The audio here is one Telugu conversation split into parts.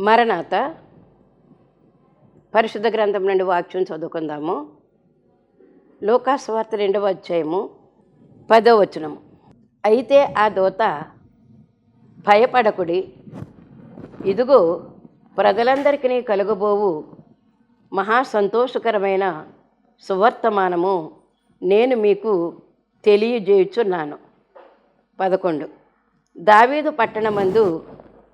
మరణాత పరిశుద్ధ గ్రంథం నుండి వాక్యం చదువుకుందాము. లోకాస్వార్త రెండవ అధ్యాయము పదో వచనము. అయితే ఆ దోత భయపడకుడి ఇదిగో ప్రజలందరికీ కలుగబోవు మహా సంతోషకరమైన సువర్తమానము నేను మీకు తెలియజేయుచున్నాను. పదకొండు. దావీదు పట్టణమందు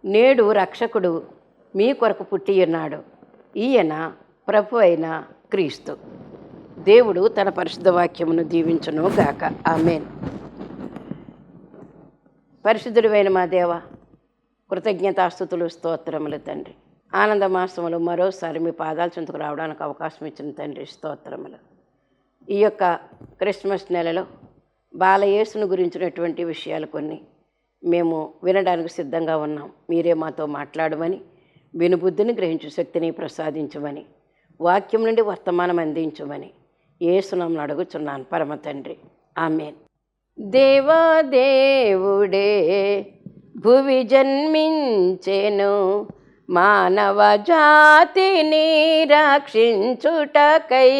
నేడు రక్షకుడు మీ కొరకు పుట్టి ఉన్నాడు. ఈయన ప్రభు అయిన క్రీస్తు. దేవుడు తన పరిశుద్ధ వాక్యమును దీవించును గాక. ఆమెన్. పరిశుద్ధుడివైన మా దేవ కృతజ్ఞతాస్థుతులు స్తోత్రములు తండ్రి. ఆనంద మాసములు మరోసారి మీ పాదాల చెందుకు రావడానికి అవకాశం ఇచ్చిన తండ్రి స్తోత్రములు. ఈ యొక్క క్రిస్మస్ నెలలో బాలయేసును గురించినటువంటి విషయాలు కొన్ని మేము వినడానికి సిద్ధంగా ఉన్నాం. మీరే మాతో మాట్లాడమని వినుబుద్ధిని గ్రహించు శక్తిని ప్రసాదించమని వాక్యం నుండి వర్తమానం అందించమని ఏసునామను అడుగుచున్నాను. పరమ తండ్రి. ఆమెన్. దేవాదేవుడే భువి జన్మించెను మానవ జాతిని రక్షించుటకై.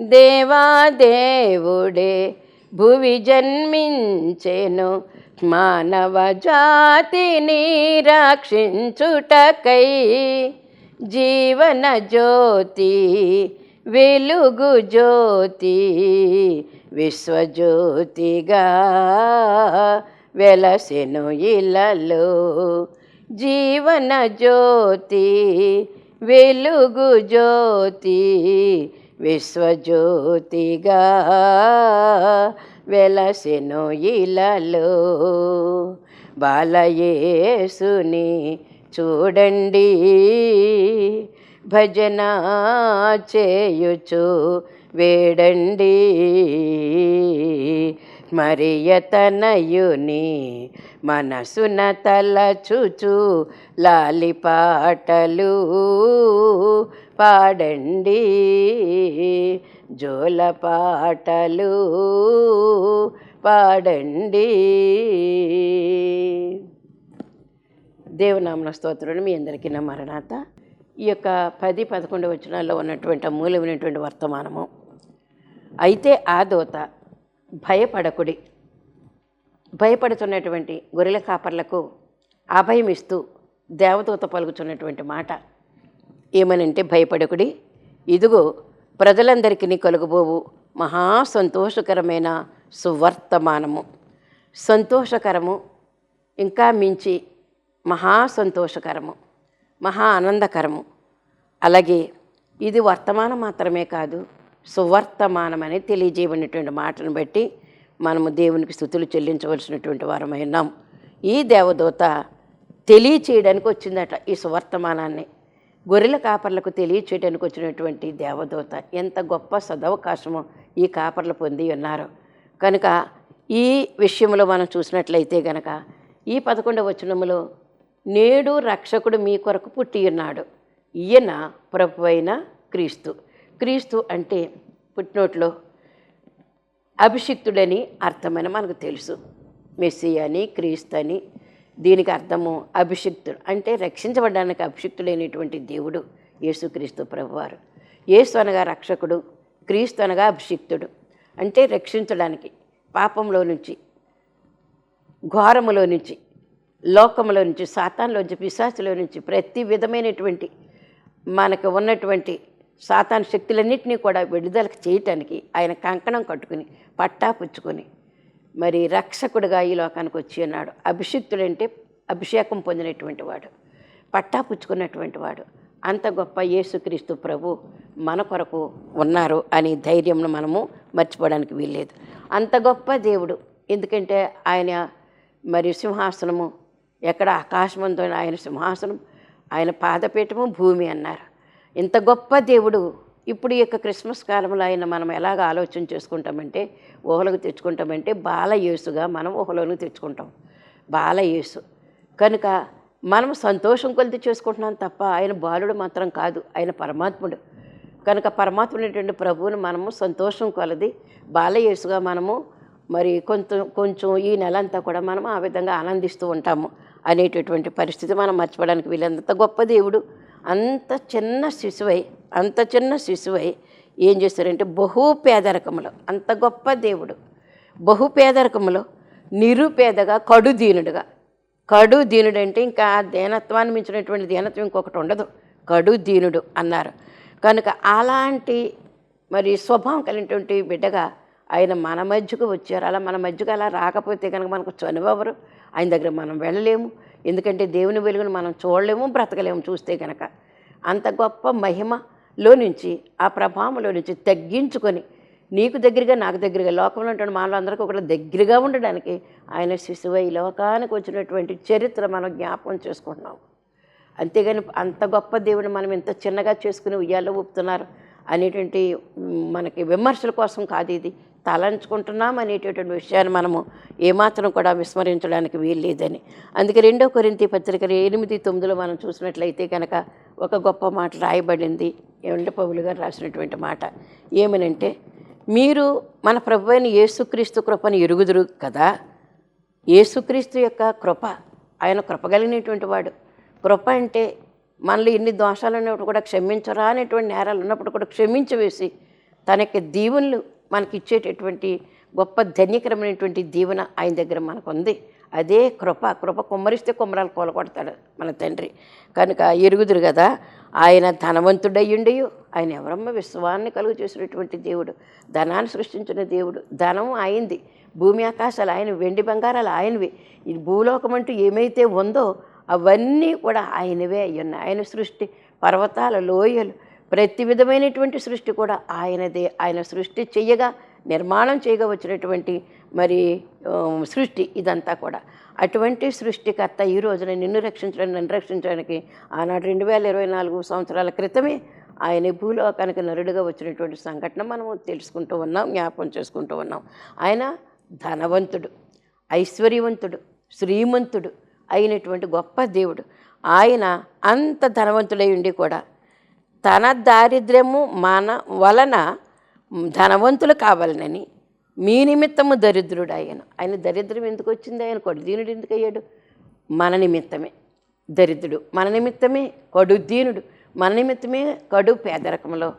దేవాదేవుడే భువి జన్మించెను. మానవ జాతిని రక్షించుటకై జీవన జ్యోతి వెలుగు జ్యోతి విశ్వజ్యోతిగా వెలసెను ఇలలో. జీవన జ్యోతి వెలుగు జ్యోతి విశ్వజ్యోతిగా వెలసెను ఇలలో. బాలయేసుని చూడండి భజన చేయుచు వేడండి. మరియతనయుని మనసున తలచుచు లాలి పాటలు పాడండి. జోల పాటలు పాడండి. దేవనామన స్తోత్రుడు మీ అందరికీ నా మరణాత. ఈ యొక్క పది పదకొండు వచనాల్లో ఉన్నటువంటి అమూల్యమైనటువంటి వర్తమానము. అయితే ఆ దోత భయపడకుడి. భయపడుతున్నటువంటి గొర్రెల కాపర్లకు అభయం ఇస్తూ దేవదూత పలుకుతున్నటువంటి మాట. ఏమనంటే భయపడకుడి. ఇదిగో ప్రజలందరికీ కలుగుబోవు మహా సంతోషకరమైన సువర్తమానము. సంతోషకరము ఇంకా మించి మహా సంతోషకరము మహా ఆనందకరము. అలాగే ఇది వర్తమానం మాత్రమే కాదు సువర్తమానమని తెలియజేయబడినటువంటి మాటను బట్టి మనము దేవునికి స్థుతులు చెల్లించవలసినటువంటి వారమై ఉన్నాం. ఈ దేవదూత తెలియచేయడానికి వచ్చిందట ఈ సువర్తమానాన్ని. గొర్రెల కాపర్లకు తెలియచేయడానికి వచ్చినటువంటి దేవదూత ఎంత గొప్ప సదవకాశమో ఈ కాపర్లు పొంది ఉన్నారు. కనుక ఈ విషయంలో మనం చూసినట్లయితే గనక ఈ పదకొండవ వచనములో నేడు రక్షకుడు మీ కొరకు పుట్టి ఉన్నాడు. ఈయన ప్రభు అయిన క్రీస్తు. క్రీస్తు అంటే పుట్టినోట్లో అభిషిక్తుడని అర్థమని మనకు తెలుసు. మెస్సి అని క్రీస్తు అని దీనికి అర్థము అభిషిక్తుడు అంటే రక్షించబడడానికి అభిషిక్తుడైనటువంటి దేవుడు యేసుక్రీస్తు ప్రభువారు. యేసు అనగా రక్షకుడు క్రీస్తు అనగా అభిషిక్తుడు అంటే రక్షించడానికి పాపంలో నుంచి ఘోరములో నుంచి లోకములో నుంచి సాతాన్లోంచి పిశాచులో నుంచి ప్రతి విధమైనటువంటి మనకు ఉన్నటువంటి సాతాను శక్తులన్నింటినీ కూడా విడుదల చేయటానికి ఆయన కంకణం కట్టుకుని పట్టా పుచ్చుకొని మరి రక్షకుడుగా ఈ లోకానికి వచ్చి ఉన్నాడు. అభిషిక్తుడంటే అభిషేకం పొందినటువంటి వాడు పట్టా పుచ్చుకున్నటువంటి వాడు. అంత గొప్ప యేసుక్రీస్తు ప్రభు మన కొరకు ఉన్నారు అని ధైర్యంను మనము మర్చిపోవడానికి వీల్లేదు. అంత గొప్ప దేవుడు. ఎందుకంటే ఆయన మరి సింహాసనము ఎక్కడ ఆకాశమంతో ఆయన సింహాసనం ఆయన పాదపీఠము భూమి అన్నారు. ఇంత గొప్ప దేవుడు ఇప్పుడు ఈ యొక్క క్రిస్మస్ కాలంలో ఆయన మనం ఎలాగ ఆలోచన చేసుకుంటామంటే ఊహలకు తెచ్చుకుంటామంటే బాలయేసుగా మనం ఊహలోనికి తెచ్చుకుంటాం. బాలయేసు. కనుక మనం సంతోషం కొలిది చేసుకుంటున్నాం తప్ప ఆయన బాలుడు మాత్రం కాదు ఆయన పరమాత్ముడు. కనుక పరమాత్ముడైనటువంటి ప్రభువును మనము సంతోషం కొలది బాలయేసుగా మనము మరి కొంచెం కొంచెం ఈ నెల అంతా కూడా మనం ఆ విధంగా ఆనందిస్తూ ఉంటాము అనేటటువంటి పరిస్థితి మనం మర్చిపోవడానికి వీలంత గొప్ప దేవుడు. అంత చిన్న శిశువై అంత చిన్న శిశువై ఏం చేశారంటే బహు పేదరికములో అంత గొప్ప దేవుడు. బహు పేదరికములో నిరుపేదగా కడు దీనుడుగా కడు దీనుడు అంటే ఇంకా దీనత్వాన్ని మించినటువంటి దీనత్వం ఇంకొకటి ఉండదు. కడు దీనుడు అన్నారు. కనుక అలాంటి మరి స్వభావం కలిగినటువంటి బిడ్డగా ఆయన మన మధ్యకు వచ్చారు. అలా మన మధ్యకు అలా రాకపోతే కనుక మనకు చనువెవరు? ఆయన దగ్గర మనం వెళ్ళలేము. ఎందుకంటే దేవుని వెలుగును మనం చూడలేము బ్రతకలేము. చూస్తే కనుక అంత గొప్ప మహిమలో నుంచి ఆ ప్రభావంలో నుంచి తగ్గించుకొని నీకు దగ్గరగా నాకు దగ్గరగా లోకంలో ఉంటాడు మాలో అందరికీ ఒకటి దగ్గరగా ఉండడానికి ఆయన శిశువై లోకానికి వచ్చినటువంటి చరిత్ర మనం జ్ఞాపకం చేసుకుంటున్నాం. అంతేగాని అంత గొప్ప దేవుని మనం ఇంత చిన్నగా చేసుకుని ఉయ్యాలో ఊపుతున్నారు అనేటువంటి మనకి విమర్శల కోసం కాదు ఇది. తలంచుకుంటున్నాం అనేటటువంటి విషయాన్ని మనము ఏమాత్రం కూడా విస్మరించడానికి వీల్లేదని. అందుకే రెండో కొరింతి పత్రిక ఎనిమిది తొమ్మిదిలో మనం చూసినట్లయితే కనుక ఒక గొప్ప మాట రాయబడింది. ఏమంటే పౌలు గారు రాసినటువంటి మాట ఏమనంటే మీరు మన ప్రభు అయిన యేసుక్రీస్తు కృపను ఎరుగుదురు కదా? యేసుక్రీస్తు యొక్క కృప ఆయన కృపగలిగినటువంటి వాడు. కృప అంటే మనలో ఎన్ని దోషాలు ఉన్నప్పుడు కూడా క్షమించరా అనేటువంటి నేరాలు ఉన్నప్పుడు కూడా క్షమించవేసి తన యొక్క దీవెనలు మనకి ఇచ్చేటటువంటి గొప్ప ధన్యకరమైనటువంటి దీవెన ఆయన దగ్గర మనకు ఉంది అదే కృప కృప కుమ్మరిస్తే కుమ్మరాలు కూలగొడతాడు మన తండ్రి. కనుక ఎరుగుదురు కదా ఆయన ధనవంతుడయ్యుండి ఆయన ఎవరమ్మ విశ్వాన్ని కలుగు చేసినటువంటి దేవుడు ధనాన్ని సృష్టించిన దేవుడు ధనం ఆయింది భూమి ఆకాశాలు ఆయన వెండి బంగారాలు ఆయనవి. ఈ భూలోకం అంటూ ఏమైతే ఉందో అవన్నీ కూడా ఆయనవే అయ్యున్నాయి. ఆయన సృష్టి పర్వతాల లోయలు ప్రతి విధమైనటువంటి సృష్టి కూడా ఆయనదే. ఆయన సృష్టి చెయ్యగా నిర్మాణం చేయగా వచ్చినటువంటి మరి సృష్టి ఇదంతా కూడా. అటువంటి సృష్టికర్త ఈ రోజున నిన్ను రక్షించడానికి నన్ను రక్షించడానికి ఆనాడు రెండు వేల ఇరవై నాలుగు సంవత్సరాల క్రితమే ఆయన భూలోకానికి నరుడుగా వచ్చినటువంటి సంఘటన మనము తెలుసుకుంటూ ఉన్నాం జ్ఞాపకం చేసుకుంటూ ఉన్నాం. ఆయన ధనవంతుడు ఐశ్వర్యవంతుడు శ్రీమంతుడు అయినటువంటి గొప్ప దేవుడు. ఆయన అంత ధనవంతుడై ఉండి కూడా తన దారిద్ర్యము మన వలన ధనవంతులు కావాలనని మీ నిమిత్తము దరిద్రుడు ఆయన ఆయన దరిద్రం ఎందుకు వచ్చింది? ఆయన కొడుదీనుడు ఎందుకు అయ్యాడు? మన నిమిత్తమే దరిద్రుడు. మన నిమిత్తమే కడుదీనుడు మన నిమిత్తమే కడు పేదరికంలో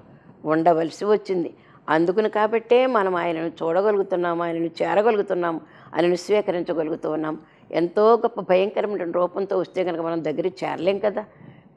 ఉండవలసి వచ్చింది. అందుకుని కాబట్టే మనం ఆయనను చూడగలుగుతున్నాము ఆయనను చేరగలుగుతున్నాము ఆయనను స్వీకరించగలుగుతూ ఉన్నాం ఎంతో గొప్ప భయంకరమైన రూపంతో వస్తే కనుక మనం దగ్గర చేరలేం కదా?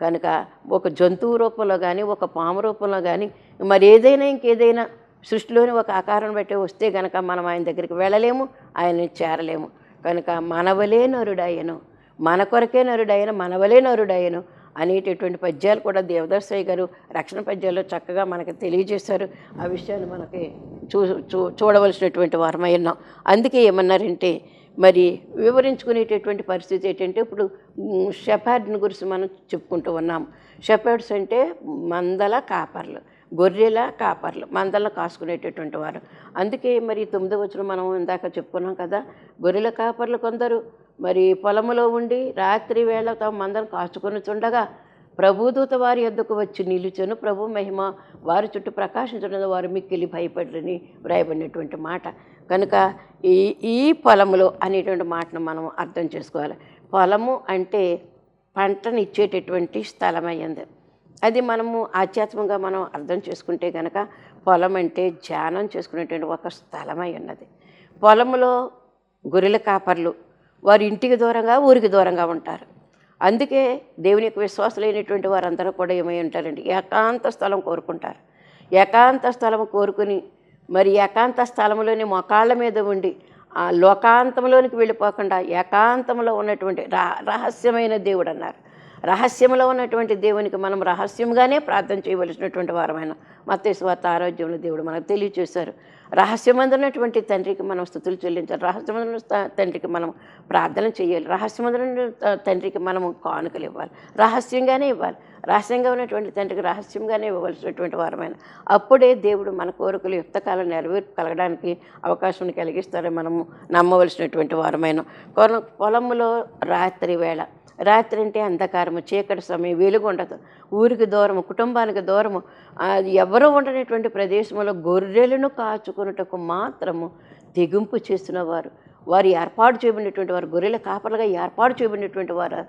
కనుక ఒక జంతువు రూపంలో కానీ ఒక పాము రూపంలో కానీ మరి ఏదైనా ఇంకేదైనా సృష్టిలోని ఒక ఆకారం బట్టి వస్తే కనుక మనం ఆయన దగ్గరికి వెళ్ళలేము ఆయన్ని చేరలేము. కనుక మనవలే నరుడయ్యను మన కొరకే నరుడాయను మనవలే నరుడాయను అనేటటువంటి పద్యాలు కూడా దేవదాసయ్య గారు రక్షణ పద్యాల్లో చక్కగా మనకి తెలియజేశారు. ఆ విషయాన్ని మనకి చూ చూ చూడవలసినటువంటి వారమై ఉన్నాం. అందుకే ఏమన్నారంటే మరి వివరించుకునేటటువంటి పరిస్థితి ఏంటంటే ఇప్పుడు షెఫార్డ్ని గురించి మనం చెప్పుకుంటూ ఉన్నాం. షెపర్డ్స్ అంటే మందల కాపర్లు గొర్రెల కాపర్లు మందలను కాసుకునేటటువంటి వారు. అందుకే మరి తొమ్మిదో వచ్చిన మనం ఇందాక చెప్పుకున్నాం కదా గొర్రెల కాపర్లు కొందరు. మరి పొలములో ఉండి రాత్రి వేళ తమ మందను కాచుకొని చుండగా ప్రభుదూత వారి యొద్దకు వచ్చి నిలుచెను ప్రభు మహిమ వారి చుట్టూ ప్రకాశించడం వారు మిక్కిలి భయపడరని వ్రాయబడినటువంటి మాట. కనుక ఈ ఈ పొలములో అనేటువంటి మాటను మనం అర్థం చేసుకోవాలి. పొలము అంటే పంటను ఇచ్చేటటువంటి స్థలం అయ్యింది అది మనము ఆధ్యాత్మికంగా మనం అర్థం చేసుకుంటే కనుక పొలం అంటే ధ్యానం చేసుకునేటువంటి ఒక స్థలమై ఉన్నది. పొలములో గొర్రెల కాపర్లు వారి ఇంటికి దూరంగా ఊరికి దూరంగా ఉంటారు. అందుకే దేవుని యొక్క విశ్వాసులైనటువంటి వారందరూ కూడా ఏమై ఉంటారండి ఏకాంత స్థలం కోరుకుంటారు. ఏకాంత స్థలం కోరుకుని మరి ఏకాంత స్థలంలోని మొకాళ్ళ మీద ఉండి ఆ లోకాంతంలోనికి వెళ్ళిపోకుండా ఏకాంతంలో ఉన్నటువంటి రహస్యమైన దేవుడు అన్నారు. రహస్యంలో ఉన్నటువంటి దేవునికి మనం రహస్యంగానే ప్రార్థన చేయవలసినటువంటి వారమైన మత్తేశ్వాత ఆరోగ్యంలో దేవుడు మనకు తెలియచేశారు. రహస్యమందునటువంటి తండ్రికి మనం స్థుతులు చెల్లించాలి. రహస్యమందున తండ్రికి మనం ప్రార్థన చేయాలి. రహస్యమందున తండ్రికి మనము కానుకలు ఇవ్వాలి. రహస్యంగానే ఇవ్వాలి. రహస్యంగా ఉన్నటువంటి తండ్రికి రహస్యంగానే ఇవ్వవలసినటువంటి వారమైన అప్పుడే దేవుడు మన కోరికలు యుక్తకాలం నెరవేర్పు కలగడానికి అవకాశం కలిగిస్తారని మనము నమ్మవలసినటువంటి వారమైన. కొన పొలములో రాత్రి వేళ రాత్రి అంటే అంధకారము చీకటి సమయం వెలుగు ఉండదు. ఊరికి దూరము కుటుంబానికి దూరము అది ఎవరు ఉండనటువంటి ప్రదేశంలో గొర్రెలను కాచుకున్నటకు మాత్రము తెగింపు చేసిన వారు వారు ఏర్పాటు చేయబడినటువంటి వారు గొర్రెల కాపర్లుగా ఏర్పాటు చేయబడినటువంటి వారు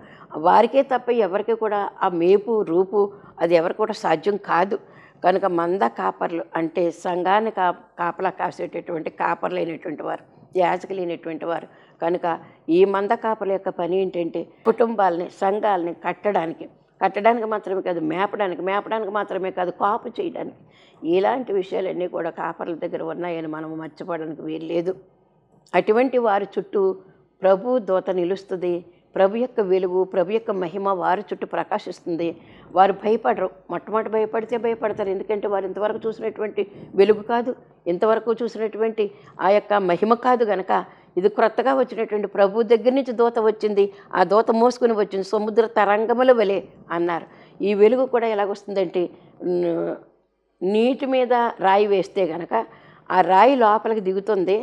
వారికే తప్ప ఎవరికి కూడా ఆ మేపు రూపు అది ఎవరికి కూడా సాధ్యం కాదు. కనుక మంద కాపర్లు అంటే సంఘాన్ని కా కాపలా కాసేటటువంటి కాపర్లైనటువంటి వారు యాజకులైనటువంటి వారు కనుక ఈ మంద కాపల యొక్క పని ఏంటంటే కుటుంబాలని సంఘాలని కట్టడానికి. కట్టడానికి మాత్రమే కాదు మేపడానికి. మేపడానికి మాత్రమే కాదు కాపు చేయడానికి. ఇలాంటి విషయాలన్నీ కూడా కాపర్ల దగ్గర ఉన్నాయని మనం మర్చిపోవడానికి వీల్లేదు. అటువంటి వారి చుట్టూ ప్రభు దూత నిలుస్తుంది. ప్రభు యొక్క వెలుగు ప్రభు యొక్క మహిమ వారి చుట్టూ ప్రకాశిస్తుంది. వారు భయపడరు. మొట్టమొదటి భయపడితే భయపడతారు. ఎందుకంటే వారు ఇంతవరకు చూసినటువంటి వెలుగు కాదు. ఇంతవరకు చూసినటువంటి ఆ యొక్క మహిమ కాదు గనక ఇది క్రొత్తగా వచ్చినటువంటి ప్రభు దగ్గర నుంచి దూత వచ్చింది. ఆ దూత మోసుకుని వచ్చింది. సముద్ర తరంగముల వలె అన్నారు. ఈ వెలుగు కూడా ఎలాగొస్తుందంటే నీటి మీద రాయి వేస్తే గనక ఆ రాయి లోపలికి దిగుతుంది.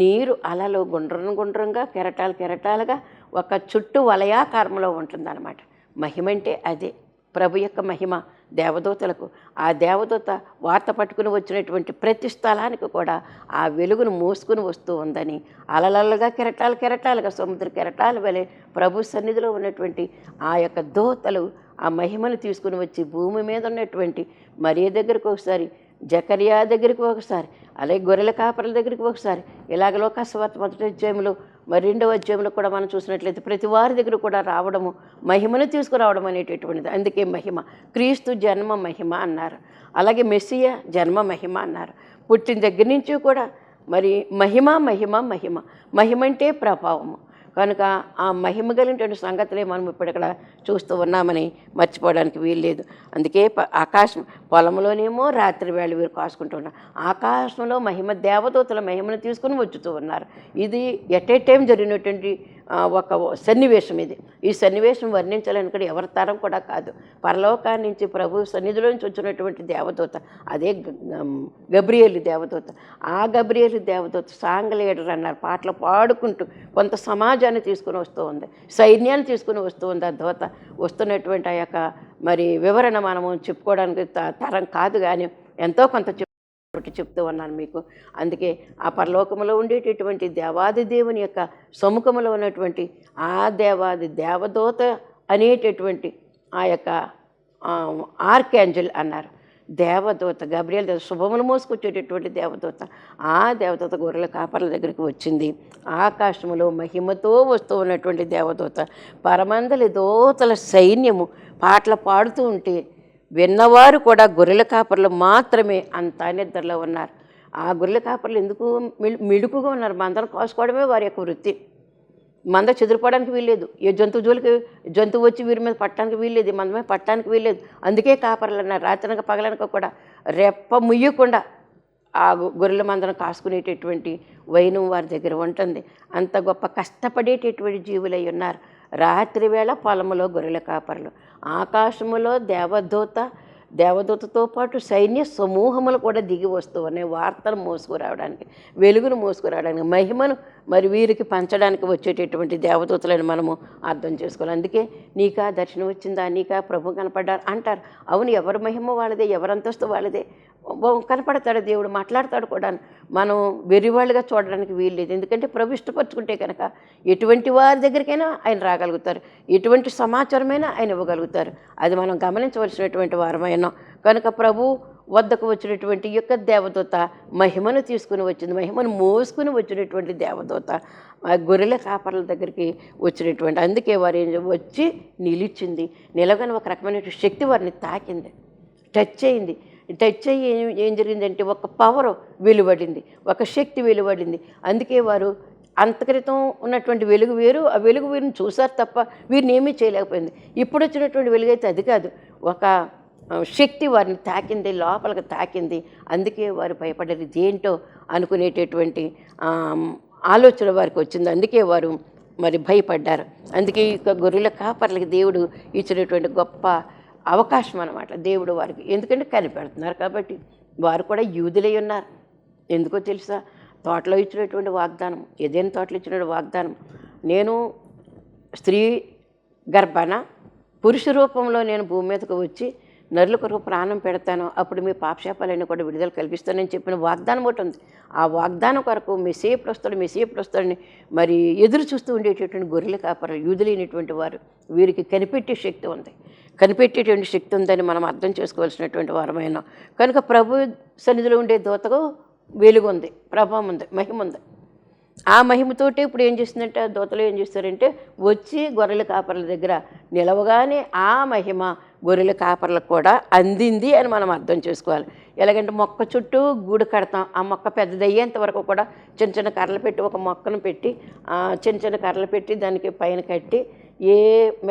నీరు అలలు గుండ్రం గుండ్రంగా కెరటాలు కెరటాలుగా ఒక చుట్టూ వలయాకారంలో ఉంటుందన్నమాట. మహిమ అంటే అదే. ప్రభు యొక్క మహిమ. దేవదూతలకు. ఆ దేవదూత వార్త పట్టుకుని వచ్చినటువంటి ప్రతి స్థలానికి కూడా ఆ వెలుగును మోసుకుని వస్తూ ఉందని. అలలలుగా కెరటాలు కెరటాలుగా సముద్ర కెరటాలు వలె ప్రభు సన్నిధిలో ఉన్నటువంటి ఆ యొక్క దూతలు ఆ మహిమను తీసుకుని వచ్చి భూమి మీద ఉన్నటువంటి మరే దగ్గరకు ఒకసారి జకరియా దగ్గరికి ఒకసారి అలాగే గొర్రెల కాపర్ల దగ్గరికి ఒకసారి ఇలాగ లోకాస్వార్త మొదటి అధ్యాయంలో మరి రెండవ అధ్యాయంలో కూడా మనం చూసినట్లయితే ప్రతి వారి దగ్గర కూడా రావడము మహిమను తీసుకురావడం అనేటటువంటిది. అందుకే మహిమ క్రీస్తు జన్మ మహిమ అన్నారు. అలాగే మెస్సియ జన్మ మహిమ అన్నారు. పుట్టిన దగ్గర నుంచి కూడా మరి మహిమ మహిమ మహిమ. మహిమ అంటే ప్రభావము. కనుక ఆ మహిమ కలిగినటువంటి సంగతులే మనం ఇప్పుడు ఇక్కడ చూస్తూ ఉన్నామని మర్చిపోవడానికి వీల్లేదు. అందుకే ప- ఆకాశం పొలంలోనేమో రాత్రి వేళ వీరు కాసుకుంటున్నారు ఆకాశంలో మహిమ దేవదూతల మహిమను తీసుకుని వచ్చుతూ ఉన్నారు. ఇది ఎట్ ఏ టైం జరిగినటువంటి ఒక సన్నివేశం ఇది. ఈ సన్నివేశం వర్ణించాలని కూడా ఎవరి తరం కూడా కాదు. పరలోకాన్ని నుంచి ప్రభు సన్నిధిలోంచి వచ్చినటువంటి దేవదూత అదే గ- గబ్రియేలు దేవదూత. ఆ గబ్రియేలు దేవదూత సాంగ్ లీడర్ అన్నారు పాటలు పాడుకుంటూ కొంత సమాజాన్ని తీసుకుని వస్తూ ఉంది సైన్యాన్ని తీసుకుని వస్తూ ఉంది ఆ దూత. వస్తున్నటువంటి ఆ యొక్క మరి వివరణ మనము చెప్పుకోవడానికి త- తరం కాదు కానీ ఎంతో కొంత ఒకటి చెప్తూ ఉన్నాను మీకు. అందుకే ఆ పరలోకములో ఉండేటటువంటి దేవాది దేవుని యొక్క సముఖములో ఉన్నటువంటి ఆ దేవాది దేవదూత అనేటటువంటి ఆ యొక్క ఆర్కేంజల్ అన్నారు. దేవదూత గబ్రియల్ దేవత శుభములు మోసుకొచ్చేటటువంటి దేవదూత. ఆ దేవదూత గొర్రెల కాపర్ల దగ్గరికి వచ్చింది. ఆకాశములో మహిమతో వస్తూ ఉన్నటువంటి దేవదూత పరమందలి దూతల సైన్యము పాటలు పాడుతూ ఉంటే విన్నవారు కూడా గొర్రెల కాపర్లు మాత్రమే అంత నిద్రలో ఉన్నారు. ఆ గొర్రెల కాపర్లు ఎందుకు మిల్- మిడుకుగా ఉన్నారు? మందరం కోసుకోవడమే వారి యొక్క వృత్తి. మంద చెదిరిపోవడానికి వీల్లేదు. ఏ జంతువు జోలికి జంతువు వచ్చి వీరి మీద పట్టడానికి వీల్లేదు. ఈ మంద మీద పట్టడానికి వీల్లేదు. అందుకే కాపర్లు అన్నారు. రాత్రనక పగలనక కూడా రెప్ప ముయ్యకుండా ఆ గొర్రెల మందను కాసుకునేటటువంటి వైనం వారి దగ్గర ఉంటుంది. అంత గొప్ప కష్టపడేటటువంటి జీవులై ఉన్నారు. రాత్రివేళ పొలములో గొర్రెల కాపరులు. ఆకాశములో దేవదూత దేవదూతతో పాటు సైన్య సమూహములు కూడా దిగి వస్తూ ఉన్నాయి. వార్తను మోసుకురావడానికి వెలుగును మోసుకురావడానికి మహిమను మరి వీరికి పంచడానికి వచ్చేటటువంటి దేవదూతలను మనము అర్థం చేసుకోవాలి. అందుకే నీకా దర్శనం వచ్చిందా? నీకా ప్రభు కనపడ్డారు? అంటారు. అవును ఎవరి మహిమ వాళ్ళదే? ఎవరి అంతస్తు వాళ్ళదే? కనపడతాడు దేవుడు మాట్లాడతాడు కూడా. మనం వెర్రివాళ్ళుగా చూడడానికి వీల్లేదు ఎందుకంటే ప్రభు ఇష్టపరచుకుంటే కనుక ఎటువంటి వారి దగ్గరికైనా ఆయన రాగలుగుతారు. ఎటువంటి సమాచారమైనా ఆయన ఇవ్వగలుగుతారు. అది మనం గమనించవలసినటువంటి వారమైనా. కనుక ప్రభు వద్దకు వచ్చినటువంటి యొక్క దేవదూత మహిమను తీసుకుని వచ్చింది. మహిమను మోసుకుని వచ్చినటువంటి దేవదూత ఆ గొర్రెల కాపర్ల దగ్గరికి వచ్చినటువంటి అందుకే వారు వచ్చి నిలిచింది. నిలగని ఒక రకమైన శక్తి వారిని తాకింది. టచ్ అయింది. టచ్ అయ్యి ఏం ఏం జరిగిందంటే ఒక పవర్ వెలువడింది. ఒక శక్తి వెలువడింది. అందుకే వారు అంతక్రితం ఉన్నటువంటి వెలుగు వేరు. ఆ వెలుగు వీరిని చూశారు తప్ప వీరిని ఏమీ చేయలేకపోయింది. ఇప్పుడు వచ్చినటువంటి వెలుగు అయితే అది కాదు. ఒక శక్తి వారిని తాకింది లోపలికి తాకింది. అందుకే వారు భయపడ్డారు ఇదేంటో అనుకునేటటువంటి ఆలోచన వారికి వచ్చింది. అందుకే వారు మరి భయపడ్డారు. అందుకే ఈ యొక్క గొర్రెల కాపర్లకి దేవుడు ఇచ్చినటువంటి గొప్ప అవకాశం అనమాట దేవుడు వారికి. ఎందుకంటే కనిపెడుతున్నారు కాబట్టి వారు కూడా యూదులై ఉన్నారు. ఎందుకో తెలుసా? తోటలో ఇచ్చినటువంటి వాగ్దానం ఏదైనా తోటలో ఇచ్చినటువంటి వాగ్దానం. నేను స్త్రీ గర్భణ పురుష రూపంలో నేను భూమి మీదకు వచ్చి నరుల కొరకు ప్రాణం పెడతాను అప్పుడు మీ పాపశాపాలన్నీ కూడా విడుదల కల్పిస్తానని చెప్పిన వాగ్దానం ఒకటి ఉంది. ఆ వాగ్దానం కొరకు మీ సేపుడు వస్తాడు మీ వస్తాడని మరి ఎదురు చూస్తూ ఉండేటటువంటి గొర్రెల కాపరు యూదులైనటువంటి వారు వీరికి కనిపెట్టే శక్తి ఉంది. కనిపెట్టేటువంటి శక్తి ఉందని మనం అర్థం చేసుకోవాల్సినటువంటి వారమైన. కనుక ప్రభు సన్నిధిలో ఉండే దూతకు వెలుగు ఉంది ప్రభావం ఉంది మహిమ ఉంది. ఆ మహిమతోటి ఇప్పుడు ఏం చేస్తుందంటే దోతలు దూతలు ఏం చేస్తారంటే వచ్చి గొర్రెల కాపర్ల దగ్గర నిలవగానే ఆ మహిమ గొర్రెల కాపర్లకు కూడా అందింది అని మనం అర్థం చేసుకోవాలి. ఎలాగంటే మొక్క చుట్టూ గూడు కడతాం. ఆ మొక్క పెద్దదయ్యేంత వరకు కూడా చిన్న చిన్న కర్రలు పెట్టి ఒక మొక్కను పెట్టి చిన్న చిన్న కర్రలు పెట్టి దానికి పైన కట్టి ఏ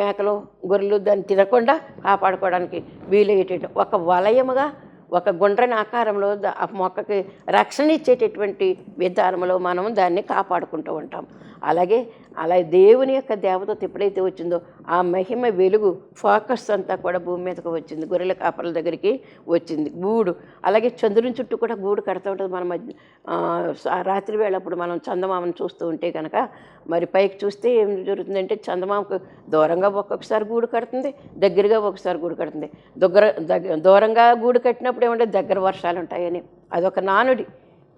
మేకలు గొర్రెలు దాన్ని తినకుండా కాపాడుకోవడానికి వీలయ్యేటట్టు. ఒక వలయముగా ఒక గుండ్రని ఆకారంలో ఆ మొక్కకి రక్షణ ఇచ్చేటటువంటి విధానంలో మనం దాన్ని కాపాడుకుంటూ ఉంటాం. అలాగే అలా దేవుని యొక్క దేవత ఎప్పుడైతే వచ్చిందో ఆ మహిమ వెలుగు ఫోకస్ అంతా కూడా భూమి మీదకి వచ్చింది. గొర్రెల కాపర్ల దగ్గరికి వచ్చింది. గూడు. అలాగే చంద్రుని చుట్టూ కూడా గూడు కడుతూ ఉంటుంది. మన మధ్య ఆ, రాత్రి వేళప్పుడు మనం చందమామను చూస్తూ ఉంటే కనుక మరి పైకి చూస్తే ఏం జరుగుతుందంటే చందమామకు దూరంగా ఒక్కొక్కసారి గూడు కడుతుంది దగ్గరగా ఒకసారి గూడు కడుతుంది. దగ్గర దగ్గర దూరంగా గూడు కట్టినప్పుడు ఏమంటే దగ్గర వర్షాలు ఉంటాయని అదొక నానుడి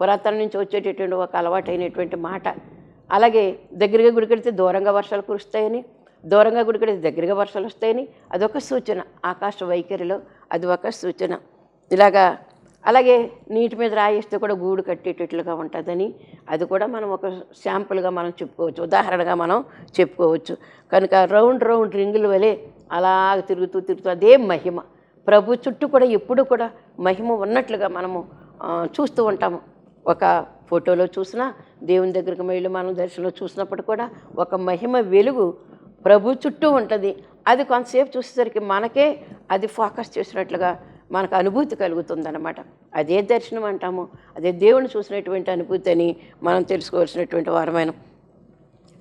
పురాతన నుంచి వచ్చేటటువంటి ఒక అలవాటైనటువంటి మాట. అలాగే దగ్గరగా గుడికెడితే దూరంగా వర్షాలు కురుస్తాయని దూరంగా గుడికెడితే దగ్గరగా వర్షాలు వస్తాయని అదొక సూచన ఆకాశ వైఖరిలో అది ఒక సూచన. ఇలాగా అలాగే నీటి మీద రాయిస్తే కూడా గూడు కట్టేటట్లుగా ఉంటుందని అది కూడా మనం ఒక శాంపుల్గా మనం చెప్పుకోవచ్చు ఉదాహరణగా మనం చెప్పుకోవచ్చు. కనుక రౌండ్ రౌండ్ రింగుల వలె అలా తిరుగుతూ తిరుగుతూ అదే మహిమ. ప్రభు చుట్టూ కూడా ఎప్పుడు కూడా మహిమ ఉన్నట్లుగా మనము చూస్తూ ఉంటాము. ఒక ఫోటోలో చూసినా దేవుని దగ్గరికి వెళ్ళి మనం దర్శనంలో చూసినప్పుడు కూడా ఒక మహిమ వెలుగు ప్రభు చుట్టూ ఉంటుంది. అది కొంతసేపు చూసేసరికి మనకే అది ఫోకస్ చేసినట్లుగా మనకు అనుభూతి కలుగుతుందన్నమాట. అదే దర్శనం అంటాము. అదే దేవుని చూసినటువంటి అనుభూతి అని మనం తెలుసుకోవాల్సినటువంటి వారమైన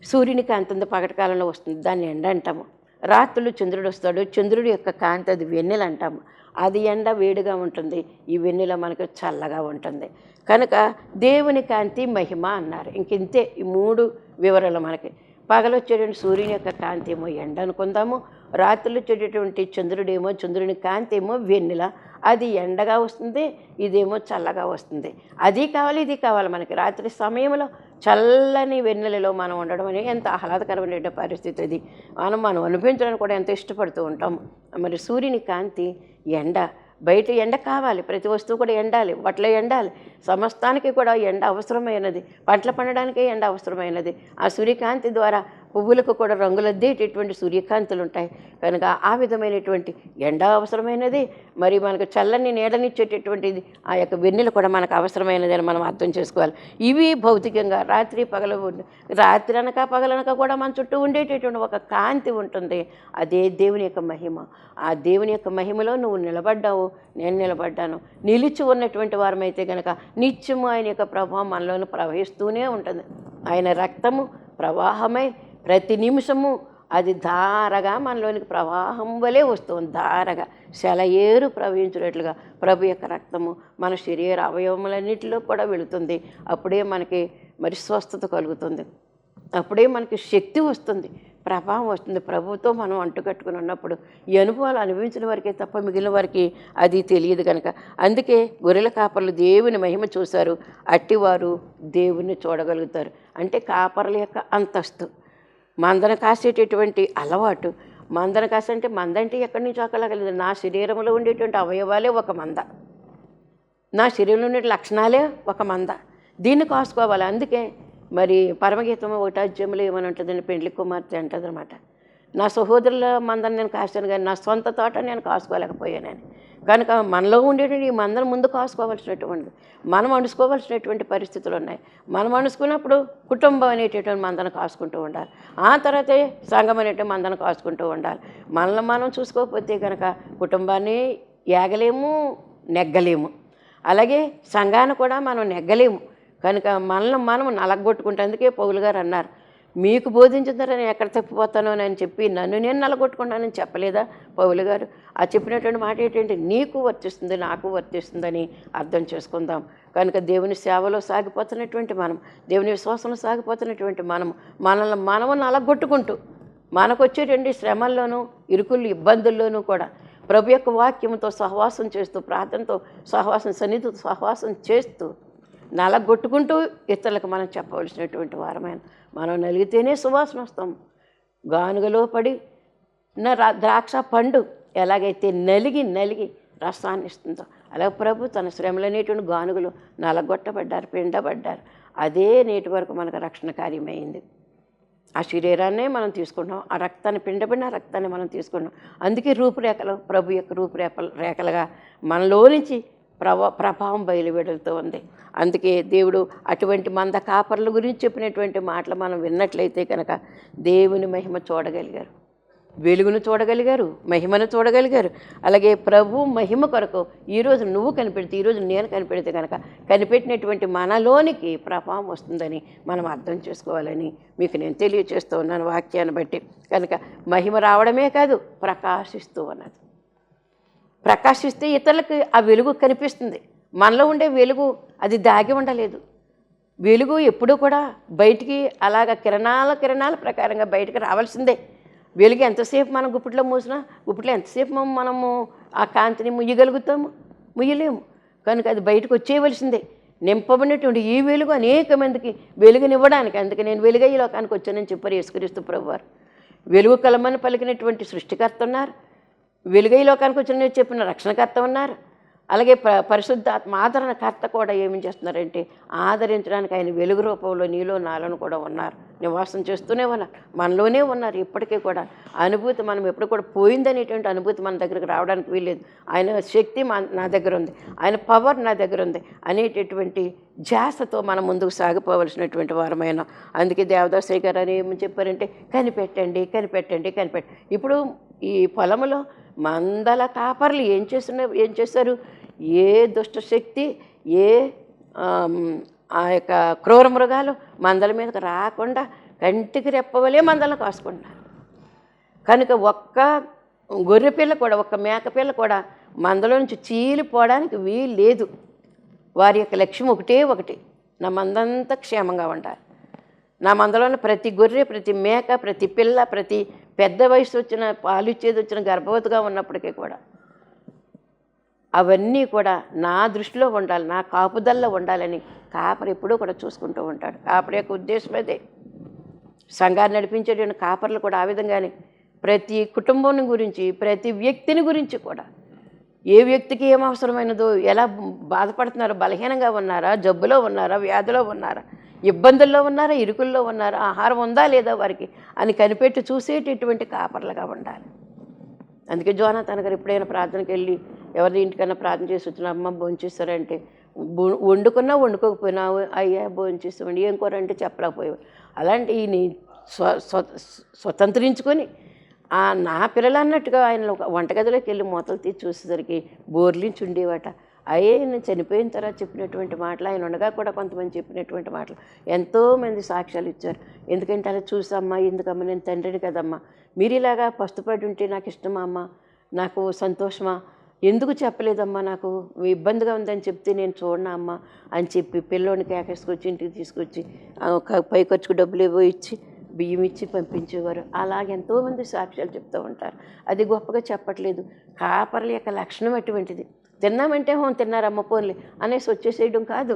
సూర్యుని కాంతి పగటి కాలంలో వస్తుంది. దాన్ని ఎండ అంటాము. రాత్రులు చంద్రుడు వస్తాడు. చంద్రుడి యొక్క కాంతి అది వెన్నెల అంటాము. అది ఎండ వేడిగా ఉంటుంది. ఈ వెన్నెల మనకు చల్లగా ఉంటుంది. కనుక దేవుని కాంతి మహిమ అన్నారు. ఇంకింతే ఈ మూడు వివరాలు మనకి. పగలొచ్చేటువంటి సూర్యుని యొక్క కాంతి ఏమో ఎండ అనుకుందాము. రాత్రులు వచ్చేటటువంటి చంద్రుడేమో చంద్రుని కాంతి ఏమో వెన్నెల. అది ఎండగా వస్తుంది ఇదేమో చల్లగా వస్తుంది. అది కావాలి ఇది కావాలి మనకి. రాత్రి సమయంలో చల్లని వెన్నెలలో మనం ఉండడం అనేది ఎంత ఆహ్లాదకరమైన పరిస్థితి అది. మనం మనం అనుభవించడానికి కూడా ఎంత ఇష్టపడుతూ ఉంటాం మరి సూర్యుని కాంతి ఎండ. బయట ఎండ కావాలి ప్రతి వస్తువు కూడా ఎండాలి బట్టలు ఎండాలి. సమస్తానికి కూడా ఎండ అవసరమైనది. పంటలు పండడానికి ఎండ అవసరమైనది. ఆ సూర్యకాంతి ద్వారా పువ్వులకు కూడా రంగులద్దేటటువంటి సూర్యకాంతులు ఉంటాయి. కనుక ఆ విధమైనటువంటి ఎండ అవసరమైనది. మరి మనకు చల్లని నీడనిచ్చేటటువంటిది ఆ యొక్క వెన్నెలు కూడా మనకు అవసరమైనది అని మనం అర్థం చేసుకోవాలి. ఇవి భౌతికంగా రాత్రి పగలు రాత్రి అనక పగలనక కూడా మన చుట్టూ ఉండేటటువంటి ఒక కాంతి ఉంటుంది. అదే దేవుని యొక్క మహిమ. ఆ దేవుని యొక్క మహిమలో నువ్వు నిలబడ్డావు. నేను నిలబడ్డాను. నిలిచి ఉన్నటువంటి వారమైతే కనుక నిత్యము ఆయన యొక్క ప్రభావం మనలోని ప్రవహిస్తూనే ఉంటుంది. ఆయన రక్తము ప్రవాహమై ప్రతి నిమిషము అది ధారగా మనలోనికి ప్రవాహం వలె వస్తుంది. ధారగా సెలయేరు ప్రవహించినట్లుగా ప్రభు యొక్క రక్తము మన శరీర అవయవములన్నిటిలో కూడా వెళుతుంది. అప్పుడే మనకి మరి స్వస్థత కలుగుతుంది. అప్పుడే మనకి శక్తి వస్తుంది. ప్రభావం వస్తుంది. ప్రభుతో మనం అంటుకట్టుకుని ఉన్నప్పుడు ఈ అనుభవాలు అనుభవించిన వారికే తప్ప మిగిలిన వారికి అది తెలియదు కనుక అందుకే గొర్రెల కాపర్లు దేవుని మహిమ చూశారు. అట్టివారు దేవుని చూడగలుగుతారు. అంటే కాపర్ల యొక్క అంతస్తు. మందన కాసేటటువంటి అలవాటు. మందన కాస అంటే మంద అంటే ఎక్కడి నుంచి ఒకలాగలేదు నా శరీరంలో ఉండేటువంటి అవయవాలే ఒక మంద. నా శరీరంలో ఉండే లక్షణాలే ఒక మంద. దీన్ని కాసుకోవాలి. అందుకే మరి పరమగీతం ఒకటి అధ్యయంలో ఏమని ఉంటుందండి? పెండ్లి కుమార్తె అంటుంది అనమాట నా సహోదరుల మందని నేను కాస్తాను కానీ నా సొంత తోట నేను కాసుకోలేకపోయానని. కనుక మనలో ఉండేటువంటి ఈ మందను ముందు కాసుకోవాల్సినటువంటి మనం అణుసుకోవాల్సినటువంటి పరిస్థితులు ఉన్నాయి. మనం అణుసుకున్నప్పుడు కుటుంబం అనేటటువంటి మందను కాసుకుంటూ ఉండాలి. ఆ తర్వాతే సంఘం అనేటువంటి మందను కాసుకుంటూ ఉండాలి. మనల్ని మనం చూసుకోకపోతే కనుక కుటుంబాన్ని ఏగలేము నెగ్గలేము. అలాగే సంఘాన్ని కూడా మనం నెగ్గలేము. కనుక మనల్ని మనం నలగొట్టుకుంటేందుకే పౌలు గారు అన్నారు మీకు బోధించుతారా నేను ఎక్కడ తప్పిపోతానో అని చెప్పి నన్ను నేను నలగొట్టుకుంటానని చెప్పలేదా? పౌలు గారు ఆ చెప్పినటువంటి మాట ఏంటంటే నీకు వర్తిస్తుంది నాకు వర్తిస్తుందని అర్థం చేసుకుందాం. కనుక దేవుని సేవలో సాగిపోతున్నటువంటి మనం దేవుని విశ్వాసంలో సాగిపోతున్నటువంటి మనం మనల్ని మనము నలగొట్టుకుంటూ మనకు వచ్చేటువంటి శ్రమల్లోనూ ఇరుకులు ఇబ్బందుల్లోనూ కూడా ప్రభు యొక్క వాక్యంతో సహవాసం చేస్తూ ప్రార్థనతో సహవాసం సన్నిధితో సహవాసం చేస్తూ నలగొట్టుకుంటూ ఇతరులకు మనం చెప్పవలసినటువంటి వారమైన మనం నలిగితేనే సువాసన వస్తాం. గానుగలో పడి నా ద్రాక్ష పండు ఎలాగైతే నలిగి నలిగి రసాన్ని ఇస్తుందో అలాగే ప్రభు తన శ్రమలనేటువంటి గానుగులు గానుగలు నలగొట్టబడ్డారు పిండబడ్డారు. అదే నేటి వరకు మనకు రక్షణ కార్యమైంది. ఆ శరీరాన్నే మనం తీసుకుంటాం ఆ రక్తాన్ని పిండబడిన ఆ రక్తాన్ని మనం తీసుకుంటాం అందుకే రూపురేఖలు ప్రభు యొక్క రూపురేఖలు రేఖలుగా మనలో నుంచి ప్రభా ప్రభావం బయలువెడలుతూ ఉంది. అందుకే దేవుడు అటువంటి మంద కాపర్ల గురించి చెప్పినటువంటి మాటలు మనం విన్నట్లయితే కనుక దేవుని మహిమ చూడగలిగారు. వెలుగును చూడగలిగారు మహిమను చూడగలిగారు. అలాగే ప్రభు మహిమ కొరకు ఈరోజు నువ్వు కనిపెడితే ఈరోజు నేను కనిపెడితే కనుక కనిపెట్టినటువంటి మనలోనికి ప్రభావం వస్తుందని మనం అర్థం చేసుకోవాలని మీకు నేను తెలియచేస్తూ ఉన్నాను వాక్యాన్ని బట్టి. కనుక మహిమ రావడమే కాదు ప్రకాశిస్తూ ఉన్నది. ప్రకాశిస్తే ఇతరులకు ఆ వెలుగు కనిపిస్తుంది. మనలో ఉండే వెలుగు అది దాగి ఉండలేదు. వెలుగు ఎప్పుడూ కూడా బయటికి అలాగ కిరణాల కిరణాల ప్రకారంగా బయటకు రావాల్సిందే. వెలుగు ఎంతసేపు మనం గుప్పిట్లో మూసినా గుప్పిట్లో ఎంతసేపు మనము ఆ కాంతిని ముయ్యగలుగుతాము? ముయ్యలేము. కనుక అది బయటకు వచ్చేయవలసిందే. నింపబడినటువంటి ఈ వెలుగు అనేక మందికి వెలుగునివ్వడానికి అందుకే నేను వెలుగ ఈ లోకానికి వచ్చానని చెప్పారు యేసుక్రీస్తు ప్రభువారు. వెలుగు కలమని పలికినటువంటి సృష్టికర్త ఉన్నారు. వెలుగై లోకానికి వచ్చిన చెప్పిన రక్షణకర్త ఉన్నారు. అలాగే ప పరిశుద్ధాత్మ ఆదరణకర్త కూడా ఏమి చేస్తున్నారంటే ఆదరించడానికి ఆయన వెలుగు రూపంలో నీలో నాలోను కూడా ఉన్నారు. నివాసం చేస్తూనే ఉన్నారు. మనలోనే ఉన్నారు. ఇప్పటికీ కూడా అనుభూతి మనం ఎప్పుడు కూడా పోయిందనేటువంటి అనుభూతి మన దగ్గరికి రావడానికి వీల్లేదు. ఆయన శక్తి మా నా దగ్గర ఉంది. ఆయన పవర్ నా దగ్గర ఉంది అనేటటువంటి ధ్యాసతో మనం ముందుకు సాగిపోవలసినటువంటి వారమైన. అందుకే దేవదాసయ్య గారు అని ఏమని చెప్పారంటే కనిపెట్టండి కనిపెట్టండి కనిపెట్టండి ఇప్పుడు ఈ పొలంలో మందల కాపర్లు ఏం చేస్తున్నారు ఏం చేస్తారు? ఏ దుష్ట శక్తి ఏ ఆ యొక్క క్రూర మృగాలు మందల మీదకి రాకుండా కంటికి రెప్పవలే మందలను కాసుకుంటున్నారు. కనుక ఒక్క గొర్రె పిల్ల కూడా ఒక్క మేకపిల్ల కూడా మందలో నుంచి చీలిపోవడానికి వీలు లేదు. వారి యొక్క లక్ష్యం ఒకటే ఒకటి. నా మందంతా క్షేమంగా ఉండాలి. నా మందలోని ప్రతి గొర్రె ప్రతి మేక ప్రతి పిల్ల ప్రతి పెద్ద వయసు వచ్చిన పాలిచ్చేది వచ్చిన గర్భవతిగా ఉన్నప్పటికీ కూడా అవన్నీ కూడా నా దృష్టిలో ఉండాలి నా కాపుదల్లో ఉండాలని కాపరి ఎప్పుడూ కూడా చూసుకుంటూ ఉంటాడు. కాపరి యొక్క ఉద్దేశం అదే. సంఘాన్ని నడిపించేటువంటి కాపర్లు కూడా ఆ విధంగానే ప్రతి కుటుంబం గురించి ప్రతి వ్యక్తిని గురించి కూడా. ఏ వ్యక్తికి ఏం అవసరమైనదో ఎలా బాధపడుతున్నారో బలహీనంగా ఉన్నారా జబ్బులో ఉన్నారా వ్యాధిలో ఉన్నారా ఇబ్బందుల్లో ఉన్నారా ఇరుకుల్లో ఉన్నారా ఆహారం ఉందా లేదా వారికి అని కనిపెట్టి చూసేటటువంటి కాపర్లుగా ఉండాలి. అందుకే జోనాథన్ గారు ఎప్పుడైనా ప్రార్థనకి వెళ్ళి ఎవరి ఇంటికన్నా ప్రార్థన చేసి వచ్చిన అమ్మ భోంచేస్తారంటే బు- వండుకున్నా వండుకోకపోయినా అయ్యా భోంచేస్తామండి ఏం కూర అంటే చెప్పలేకపోయావు. అలాంటి ఈయన స్వ స్వతంత్రించుకొని ఆ నా పిల్లలు అన్నట్టుగా ఆయన ఒక వంటగదిలోకి వెళ్ళి మూతలు తీసి చూసేసరికి బోర్లించి ఉండేవాట. అయ్యే నేను చనిపోయిన తర్వాత చెప్పినటువంటి మాటలు ఆయన ఉండగా కూడా కొంతమంది చెప్పినటువంటి మాటలు ఎంతోమంది సాక్ష్యాలు ఇచ్చారు. ఎందుకంటే అలా చూసమ్మా ఎందుకమ్మా నేను తండ్రిని కదమ్మా. మీరు ఇలాగా పస్తుపడి ఉంటే నాకు ఇష్టమా అమ్మా? నాకు సంతోషమా? ఎందుకు చెప్పలేదమ్మా నాకు? ఇబ్బందిగా ఉందని చెప్తే నేను చూడనా అమ్మా? అని చెప్పి పిల్లోని కేకేసుకొచ్చి ఇంటికి తీసుకొచ్చి ఒక పై ఖర్చుకు డబ్బులు ఏవో ఇచ్చి బియ్యం ఇచ్చి పంపించేవారు. అలాగే ఎంతోమంది సాక్ష్యాలు చెప్తూ ఉంటారు. అది గొప్పగా చెప్పట్లేదు. కాపర్ల యొక్క లక్షణం అటువంటిది. తిన్నామంటే హోం తిన్నారమ్మ పోన్లే అనేసి వచ్చేసేయడం కాదు.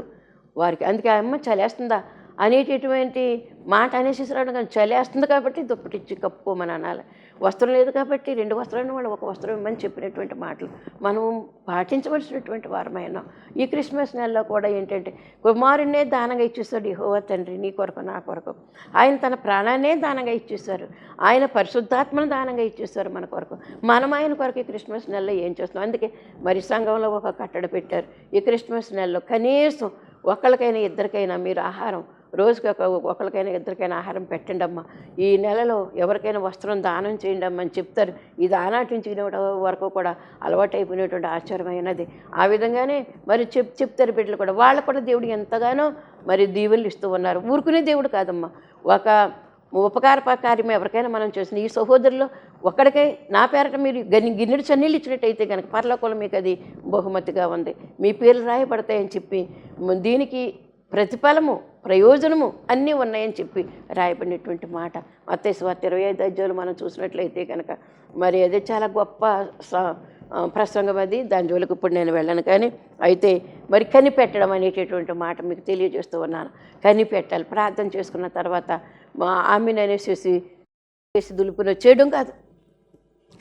వారికి అందుకే ఆ అమ్మ చలేస్తుందా అనేటటువంటి మాట అనేసి రావడం కానీ చలేస్తుంది కాబట్టి దుప్పటిచ్చి కప్పుకోమని అనాలి. వస్త్రం లేదు కాబట్టి రెండు వస్త్రాలను వాళ్ళు ఒక వస్త్రం ఇవ్వమని చెప్పినటువంటి మాటలు. మనం పాటించవలసినటువంటి వారమైన ఈ క్రిస్మస్ నెలలో కూడా ఏంటంటే కుమారునే దానంగా ఇచ్చేస్తాడు యెహోవా తండ్రి నీ కొరకు నా కొరకు. ఆయన తన ప్రాణాన్నే దానంగా ఇచ్చేస్తారు ఆయన పరిశుద్ధాత్మను దానంగా ఇచ్చేస్తారు మన కొరకు. మనం ఆయన కొరకు ఈ క్రిస్మస్ నెలలో ఏం చేస్తున్నాం? అందుకే మరి సంఘంలో ఒక కట్టడ పెట్టారు. ఈ క్రిస్మస్ నెలలో కనీసం ఒకళ్ళకైనా ఇద్దరికైనా మీరు ఆహారం రోజుకి ఒక ఒకరికైనా ఇద్దరికైనా ఆహారం పెట్టండి అమ్మా ఈ నెలలో ఎవరికైనా వస్త్రం దానం చేయండి అమ్మా అని చెప్తారు. ఇది ఆనాటి నుంచి వరకు కూడా అలవాటు అయిపోయినటువంటి ఆచారమైనది ఆ విధంగానే మరి చెప్ చెప్తారు బిడ్డలు కూడా. వాళ్ళకు కూడా దేవుడు ఎంతగానో మరి దీవెనలు ఇస్తూ ఉన్నారు. ఊరుకునే దేవుడు కాదమ్మా. ఒక ఉపకార కార్యం ఎవరికైనా మనం చేసిన ఈ సహోదరులు ఒక్కడికే నా పేరట మీరు గని గిన్నెడు చన్నీళ్ళు ఇచ్చినట్టయితే కనుక పర్లోకంలో మీకు అది బహుమతిగా ఉంది. మీ పేర్లు రాయబడతాయని చెప్పి దీనికి ప్రతిఫలము ప్రయోజనము అన్నీ ఉన్నాయని చెప్పి రాయబడినటువంటి మాట. మత్తేశ్వార్త ఇరవై ఐదు అధ్యాయులు మనం చూసినట్లయితే కనుక మరి అది చాలా గొప్ప స- ప్రసంగం అది. దాని జోలికి ఇప్పుడు నేను వెళ్ళను కానీ అయితే మరి కనిపెట్టడం అనేటటువంటి మాట మీకు తెలియజేస్తూ ఉన్నాను. కనిపెట్టాలి. ప్రార్థన చేసుకున్న తర్వాత మా ఆమెను అనేసి చేసి దులుపుని. చేయడం కాదు.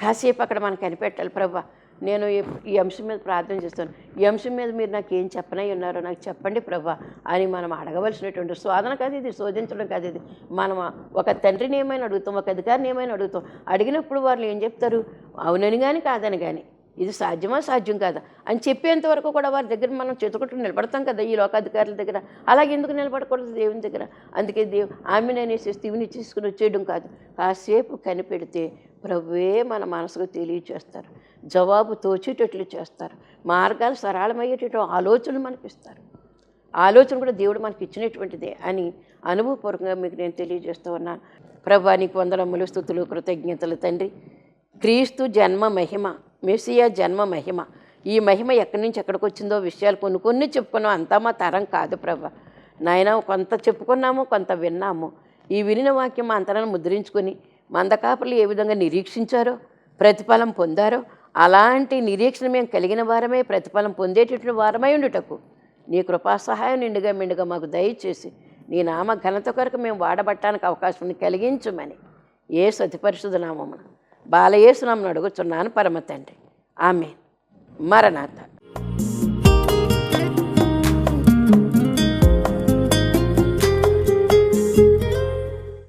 కాసేపు అక్కడ మనం కనిపెట్టాలి. ప్రభా నేను ఈ- అంశం మీద ప్రార్థన చేస్తాను. ఈ అంశం మీద మీరు నాకు ఏం చెప్పనై ఉన్నారో నాకు చెప్పండి ప్రభా అని మనం అడగవలసినటువంటి శోధన కాదు ఇది శోధించడం కాదు ఇది. మనం ఒక తండ్రిని ఏమైనా అడుగుతాం ఒక అధికారిని ఏమైనా అడుగుతాం. అడిగినప్పుడు వాళ్ళు ఏం చెప్తారు? అవునని కానీ కాదని కానీ ఇది సాధ్యమా? సాధ్యం కాదా? అని చెప్పేంత వరకు కూడా వారి దగ్గర మనం చేతుకొట్టు నిలబడతాం కదా ఈ లోకాధికారుల దగ్గర. అలాగే ఎందుకు నిలబడకూడదు దేవుని దగ్గర? అందుకే దేవు ఆమెను అనేసి స్థివిని తీసుకుని వచ్చేయడం కాదు. కాసేపు కనిపెడితే ప్రభువే మన మనసుకు తెలియచేస్తారు. జవాబు తోచేటట్లు చేస్తారు. మార్గాలు సరళమయ్యేటట్టు ఆలోచనలు మనకిస్తారు. ఆలోచన కూడా దేవుడు మనకి ఇచ్చినటువంటిదే అని అనుభవపూర్వకంగా మీకు నేను తెలియజేస్తూ ఉన్నాను. ప్రభా నీకు వందలమ్ములు స్థుతులు కృతజ్ఞతలు తండ్రి. క్రీస్తు జన్మ మహిమ. మెస్సియా జన్మ మహిమ. ఈ మహిమ ఎక్కడి నుంచి ఎక్కడికి వచ్చిందో విషయాలు కొన్ని కొన్ని చెప్పుకున్నాం. అంతా మా తరం కాదు ప్రభా. నాయన కొంత చెప్పుకున్నాము కొంత విన్నాము. ఈ వినిన వాక్యం మా అంతరాన్ని ముద్రించుకొని మందకాపులు ఏ విధంగా నిరీక్షించారో ప్రతిఫలం పొందారో అలాంటి నిరీక్షణ మేము కలిగిన వారమే ప్రతిఫలం పొందేటటువంటి వారమై ఉండుటకు నీ కృపా సహాయం నిండుగా మిండుగా మాకు దయచేసి నీ నామ ఘనత కొరకు మేము వాడబట్టడానికి అవకాశం కలిగించమని. ఏ సతి నామమున. బాలయేసునామను అడుగుచున్నాను పరమ తండ్రి ఆమె మరణాథ